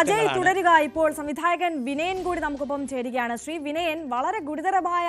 അജയ് തുടരുക. ഇപ്പോൾ സംവിധായകൻ വിനയൻ കൂടി നമുക്കൊപ്പം ചേരുകയാണ്. ശ്രീ വിനയൻ വളരെ ഗുരുതരമായ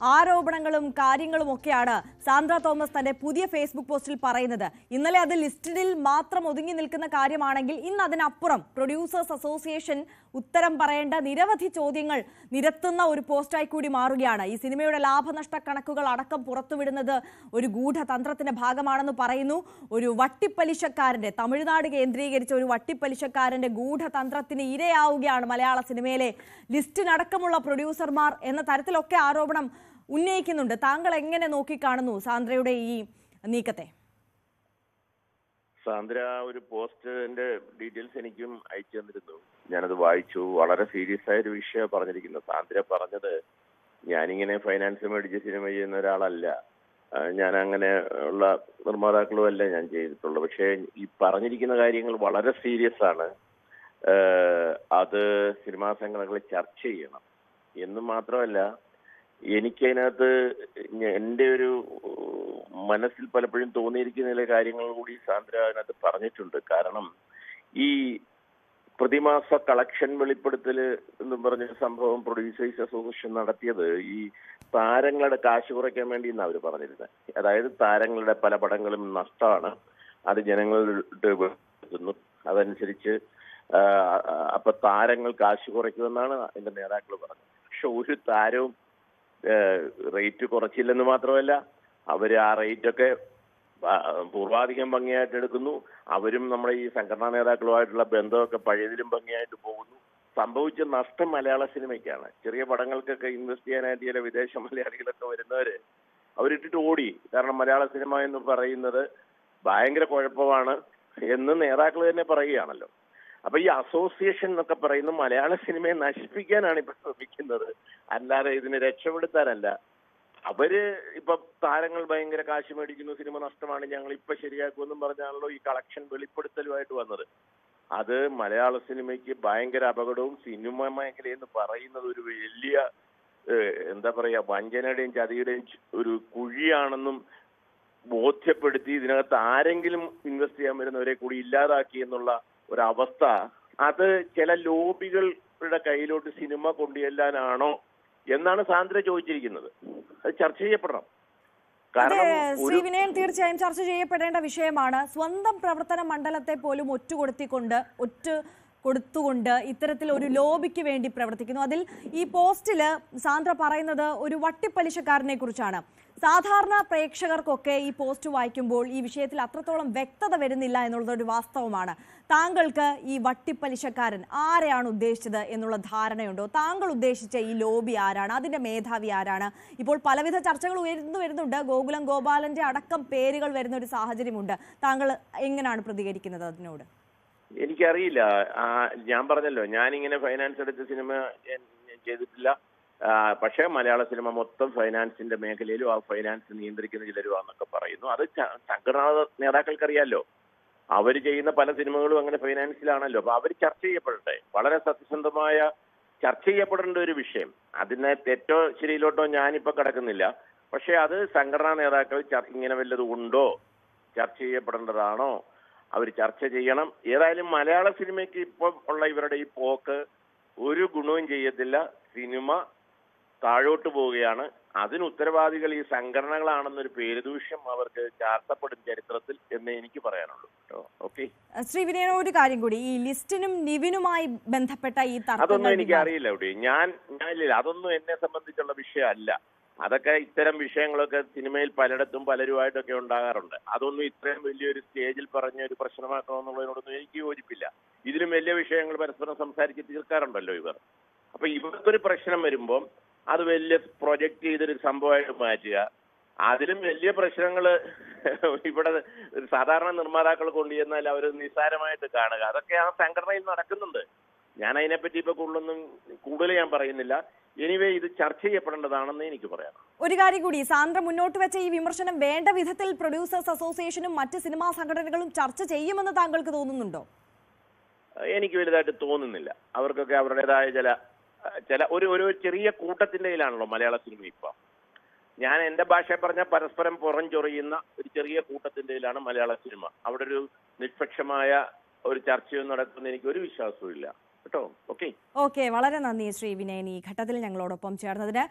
ആരോപണങ്ങളും കാര്യങ്ങളും ഒക്കെയാണ് സാന്ദ്ര തോമസ് തന്റെ പുതിയ ഫേസ്ബുക്ക് പോസ്റ്റിൽ പറയുന്നത് ഇന്നലെ അത് ലിസ്റ്റിൽ മാത്രം ഒതുങ്ങി നിൽക്കുന്ന കാര്യമാണെങ്കിൽ ഇന്ന് അതിനപ്പുറം പ്രൊഡ്യൂസേഴ്സ് അസോസിയേഷൻ ഉത്തരം പറയേണ്ട നിരവധി ചോദ്യങ്ങൾ നിരത്തുന്ന ഒരു പോസ്റ്റായി കൂടി മാറുകയാണ്. ഈ സിനിമയുടെ ലാഭനഷ്ട കണക്കുകൾ അടക്കം പുറത്തുവിടുന്നത് ഒരു ഗൂഢതന്ത്രത്തിന്റെ ഭാഗമാണെന്ന് പറയുന്നു. ഒരു വട്ടിപ്പലിശക്കാരന്റെ തമിഴ്നാട് കേന്ദ്രീകരിച്ച ഒരു വട്ടിപ്പലിശക്കാരന്റെ ഗൂഢതന്ത്രത്തിന് ഇരയാവുകയാണ് മലയാള സിനിമയിലെ ലിസ്റ്റിനടക്കമുള്ള പ്രൊഡ്യൂസർമാർ എന്ന തരത്തിലൊക്കെ ആരോപണം ഉന്നയിക്കുന്നുണ്ട്. താങ്കൾ എങ്ങനെ നോക്കിക്കാണുന്നു സാന്ദ്രയുടെ ഈ നീക്കത്തെ? സാന്ദ്ര ഒരു പോസ്റ്റിന്റെ ഡീറ്റെയിൽസ് എനിക്കും അയച്ചു തന്നിരുന്നു. ഞാനത് വായിച്ചു. വളരെ സീരിയസ് ആയ ഒരു വിഷയം പറഞ്ഞിരിക്കുന്നു സാന്ദ്ര പറഞ്ഞത് ഞാനിങ്ങനെ ഫൈനാൻസ് മേടിച്ച് സിനിമ ചെയ്യുന്ന ഒരാളല്ല. ഞാൻ അങ്ങനെ ഉള്ള നിർമ്മാതാക്കളും അല്ല ഞാൻ ചെയ്തിട്ടുള്ളത്. പക്ഷേ ഈ പറഞ്ഞിരിക്കുന്ന കാര്യങ്ങൾ വളരെ സീരിയസ് ആണ്. അത് സിനിമാ സംഘടനകൾ ചർച്ച ചെയ്യണം. എന്നും മാത്രമല്ല എനിക്കതിനകത്ത് എന്റെ എന്റെ ഒരു മനസ്സിൽ പലപ്പോഴും തോന്നിയിരിക്കുന്ന ചില കാര്യങ്ങൾ കൂടി സാന്ദ്ര അതിനകത്ത് പറഞ്ഞിട്ടുണ്ട്. കാരണം ഈ പ്രതിമാസ കളക്ഷൻ വെളിപ്പെടുത്തൽ എന്ന് പറഞ്ഞ സംഭവം പ്രൊഡ്യൂസേഴ്സ് അസോസിയേഷൻ നടത്തിയത് ഈ താരങ്ങളുടെ കാശ് കുറയ്ക്കാൻ വേണ്ടി എന്നാണ് അവർ പറഞ്ഞിരുന്നത് അതായത് താരങ്ങളുടെ പല പടങ്ങളും നഷ്ടമാണ്. അത് ജനങ്ങളുടെ വെളിപ്പെടുത്തുന്നു അതനുസരിച്ച് അപ്പൊ താരങ്ങൾ കാശ് കുറയ്ക്കുമെന്നാണ് അതിന്റെ നേതാക്കൾ പറഞ്ഞത്. പക്ഷെ ഒരു താരവും റേറ്റ് കുറച്ചില്ലെന്ന് മാത്രമല്ല അവർ ആ റേറ്റൊക്കെ പൂർവാധികം ഭംഗിയായിട്ട് എടുക്കുന്നു. അവരും നമ്മുടെ ഈ സംഘടനാ നേതാക്കളുമായിട്ടുള്ള ബന്ധമൊക്കെ പഴയതിലും ഭംഗിയായിട്ട് പോകുന്നു. സംഭവിച്ച നഷ്ടം മലയാള സിനിമയ്ക്കാണ്. ചെറിയ പടങ്ങൾക്കൊക്കെ ഇൻവെസ്റ്റ് ചെയ്യാനായിട്ട് ചില വിദേശ മലയാളികളൊക്കെ വരുന്നവര് അവരിട്ടിട്ട് ഓടി. കാരണം മലയാള സിനിമ എന്ന് പറയുന്നത് ഭയങ്കര കുഴപ്പമാണ് എന്ന് നേതാക്കൾ തന്നെ പറയുകയാണല്ലോ. അപ്പൊ ഈ അസോസിയേഷൻ എന്നൊക്കെ പറയുന്ന മലയാള സിനിമയെ നശിപ്പിക്കാനാണ് ഇപ്പൊ ശ്രമിക്കുന്നത്. അല്ലാതെ ഇതിനെ രക്ഷപ്പെടുത്താനല്ല. അവർ ഇപ്പൊ താരങ്ങൾ ഭയങ്കര കാശ് മേടിക്കുന്നു സിനിമ നഷ്ടമാണ് ഞങ്ങൾ ഇപ്പൊ ശരിയാക്കുമെന്നും പറഞ്ഞാണല്ലോ ഈ കളക്ഷൻ വെളിപ്പെടുത്തലുമായിട്ട് വന്നത്. അത് മലയാള സിനിമയ്ക്ക് ഭയങ്കര അപകടവും സിനിമ മേഖല എന്ന് പറയുന്നത് ഒരു വലിയ എന്താ പറയാ വഞ്ചനയുടെയും ചതിയുടെയും ഒരു കുഴിയാണെന്നും ബോധ്യപ്പെടുത്തി ഇതിനകത്ത് ആരെങ്കിലും ഇൻവെസ്റ്റ് ചെയ്യാൻ വരുന്നവരെ കൂടി ഇല്ലാതാക്കി എന്നുള്ള ഒരവസ്ഥ. അത് ചില ലോബികളുടെ കയ്യിലോട്ട് സിനിമ കൊണ്ടുചെല്ലാനാണോ എന്നാണ് സാന്ദ്ര ചോദിച്ചിരിക്കുന്നത്. അത് ചർച്ച ചെയ്യപ്പെടണം. ശ്രീ വിനയൻ തീർച്ചയായും ചർച്ച ചെയ്യപ്പെടേണ്ട വിഷയമാണ്. സ്വന്തം പ്രവർത്തന മണ്ഡലത്തെ പോലും ഒറ്റുകൊടുത്തിക്കൊണ്ട് ഒറ്റ കൊടുത്തുകൊണ്ട് ഇത്തരത്തിൽ ഒരു ലോബിക്ക് വേണ്ടി പ്രവർത്തിക്കുന്നു. അതിൽ ഈ പോസ്റ്റിൽ സാന്ദ്ര പറയുന്നത് ഒരു വട്ടിപ്പലിശക്കാരനെ കുറിച്ചാണ്. സാധാരണ പ്രേക്ഷകർക്കൊക്കെ ഈ പോസ്റ്റ് വായിക്കുമ്പോൾ ഈ വിഷയത്തിൽ അത്രത്തോളം വ്യക്തത വരുന്നില്ല എന്നുള്ളത് ഒരു വാസ്തവമാണ്. താങ്കൾക്ക് ഈ വട്ടിപ്പലിശക്കാരൻ ആരെയാണ് ഉദ്ദേശിച്ചത് എന്നുള്ള ധാരണയുണ്ടോ? താങ്കൾ ഉദ്ദേശിച്ച ഈ ലോബി ആരാണ്? അതിന്റെ മേധാവി ആരാണ്? ഇപ്പോൾ പലവിധ ചർച്ചകൾ ഉയർന്നു വരുന്നുണ്ട്. ഗോകുലം ഗോപാലന്റെ അടക്കം പേരുകൾ വരുന്ന ഒരു സാഹചര്യമുണ്ട്. താങ്കൾ എങ്ങനെയാണ് പ്രതികരിക്കുന്നത് അതിനോട്? എനിക്കറിയില്ല. ഞാൻ പറഞ്ഞല്ലോ ഞാനിങ്ങനെ ഫൈനാൻസ് എടുത്ത സിനിമ ചെയ്തിട്ടില്ല. പക്ഷേ മലയാള സിനിമ മൊത്തം ഫൈനാൻസിന്റെ മേഖലയിലും ആ ഫൈനാൻസ് നിയന്ത്രിക്കുന്ന ചിലരുവാന്നൊക്കെ പറയുന്നു. അത് സംഘടനാ നേതാക്കൾക്കറിയാലോ. അവർ ചെയ്യുന്ന പല സിനിമകളും അങ്ങനെ ഫൈനാൻസിലാണല്ലോ അപ്പൊ അവർ ചർച്ച ചെയ്യപ്പെടട്ടെ. വളരെ സത്യസന്ധമായ ചർച്ച ചെയ്യപ്പെടേണ്ട ഒരു വിഷയം. അതിനെ തെറ്റോ ശരിയിലോട്ടോ ഞാനിപ്പോ കിടക്കുന്നില്ല. പക്ഷെ അത് സംഘടനാ നേതാക്കൾ ഇങ്ങനെ വല്ലതും ഉണ്ടോ? ചർച്ച ചെയ്യപ്പെടേണ്ടതാണോ? അവർ ചർച്ച ചെയ്യണം. ഏതായാലും മലയാള സിനിമയ്ക്ക് ഇപ്പം ഉള്ള ഇവരുടെ ഈ പോക്ക് ഒരു ഗുണവും ചെയ്യത്തില്ല. സിനിമ താഴോട്ട് പോവുകയാണ്. അതിന് ഉത്തരവാദികൾ ഈ സംഘടനകളാണെന്നൊരു പേരുദൂഷ്യം അവർക്ക് ചാർത്തപ്പെടും ചരിത്രത്തിൽ എന്ന് എനിക്ക് പറയാനുള്ളൂ ഓക്കെ ശ്രീ വിനയൻ ഒരു കാര്യം കൂടി. ഈ ലിസ്റ്റിനും നിവിനുമായി ബന്ധപ്പെട്ട ഈ അതൊന്നും എനിക്ക് അറിയില്ല ഞാൻ ഞാൻ ഞാനില്ല അതൊന്നും എന്നെ സംബന്ധിച്ചുള്ള വിഷയമല്ല. അതൊക്കെ ഇത്തരം വിഷയങ്ങളൊക്കെ സിനിമയിൽ പലയിടത്തും പലരുമായിട്ടൊക്കെ ഉണ്ടാകാറുണ്ട്. അതൊന്നും ഇത്രയും വലിയൊരു സ്റ്റേജിൽ പറഞ്ഞ ഒരു പ്രശ്നമാക്കണമെന്നുള്ളതിനോടൊന്നും എനിക്ക് യോജിപ്പില്ല. ഇതിലും വലിയ വിഷയങ്ങൾ പരസ്പരം സംസാരിച്ച് തീർക്കാറുണ്ടല്ലോ ഇവർ. അപ്പൊ ഇവർക്കൊരു പ്രശ്നം വരുമ്പോൾ അത് വലിയ പ്രൊജക്ട് ചെയ്തൊരു സംഭവമായിട്ട് മാറ്റുക. അതിലും വലിയ പ്രശ്നങ്ങൾ ഇവിടെ സാധാരണ നിർമ്മാതാക്കൾ കൊണ്ടുചെന്നാൽ അവർ നിസ്സാരമായിട്ട് കാണുക. അതൊക്കെ ആ സംഘടനയിൽ നടക്കുന്നുണ്ട്. ഞാൻ അതിനെപ്പറ്റി ഇപ്പൊ കൂടുതലൊന്നും കൂടുതൽ ഞാൻ പറയുന്നില്ല. എനിവേ ഇത് ചർച്ച ചെയ്യപ്പെടേണ്ടതാണെന്ന് എനിക്ക് പറയാം. ഒരു കാര്യം കൂടി സാന്ദ്ര മുന്നോട്ട് വെച്ച ഈ വിമർശനം വേണ്ട വിധത്തിൽ പ്രൊഡ്യൂസേഴ്സ് അസോസിയേഷനും മറ്റ് സിനിമാ സംഘടനകളും ചർച്ച ചെയ്യുമെന്ന് താങ്കൾക്ക് തോന്നുന്നുണ്ടോ? എനിക്ക് വലുതായിട്ട് തോന്നുന്നില്ല. അവർക്കൊക്കെ അവരുടേതായ ചില ചില ഒരു ഒരു ചെറിയ കൂട്ടത്തിന്റെ കയ്യിലാണല്ലോ മലയാള സിനിമ ഇപ്പം. ഞാൻ എന്റെ ഭാഷ പറഞ്ഞ പരസ്പരം പുറം ചൊറിയുന്ന ഒരു ചെറിയ കൂട്ടത്തിന്റെ കയ്യിലാണ് മലയാള സിനിമ അവിടെ ഒരു നിഷ്പക്ഷമായ ഒരു ചർച്ചയൊന്നും നടക്കുന്ന എനിക്ക് ഒരു വിശ്വാസവും ഇല്ല കേട്ടോ? ഓക്കെ ഓക്കെ വളരെ നന്ദി ശ്രീ വിനയൻ ഈ ഘട്ടത്തിൽ ഞങ്ങളോടൊപ്പം ചേർന്നതിന്.